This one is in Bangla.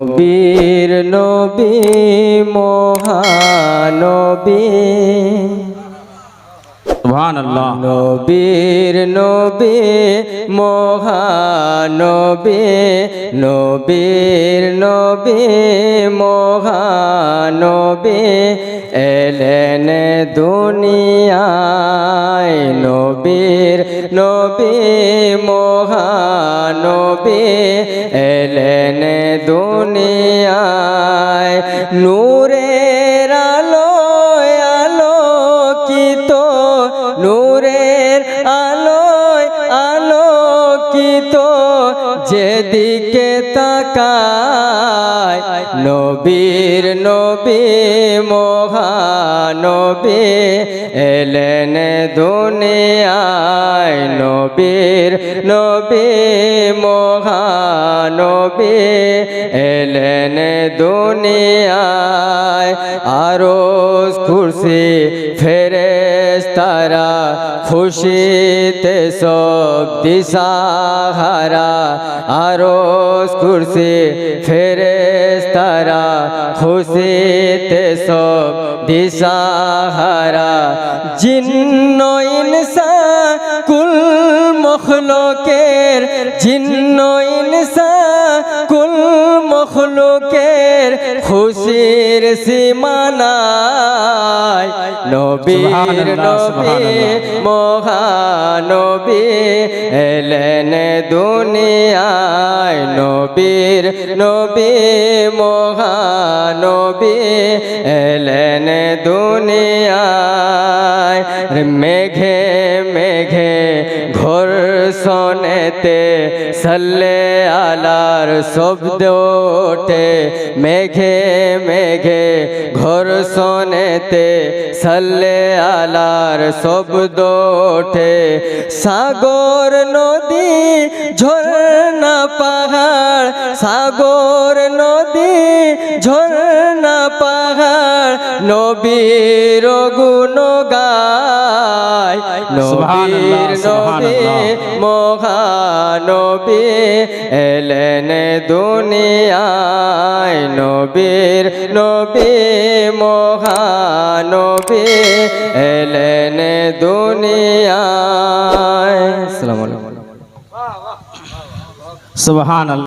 বীর নবী মহানবী। সুবহানাল্লাহ। নবীর নবী, মহানবী, নবীর নবী, মহানবী এলেন দুনিয়ায়। নবীর নবী, মহানবী এলেন দুনিয়ায়। নূরের আলোকিত যেদিকে তাকায়? নবীর নবী, মহানবী এলেন দুনিয়ায়। নবীর নবী, মহানবী এলেন দুনিয়ায়। আরও খুশি ফেরেস তারা খুশিতে সব দিশাহারা আরও খুশি ফেরেস তারা খুশিতে সব দিশাহারা জিন্ন ইনসা কুল মখলকের জিন্ন ইনসা কুল মখলকের খুশির সীমানায় নবীর নবী। মহানবী এলেন দুনিয়ায় নবীর নবী মহানবী এলেন দুনিয়ায় মেঘে মেঘে ঘোর শোনেতে সল্লে আলার শব্দ ওঠে মেঘে মেঘে ঘোর শোনেতে সল্লে আলার শব্দ ওঠে সাগর নদী ঝর্ণা পাহাড় সাগর নদী ঝর্ণা পাহাড় নবীর গুণ গায় নবীর নবী। মহানবী এলেন দুনিয়ায় নবীর নবী মহানবী এলেন দুনিয়ায়। সুবহানাল্লাহ।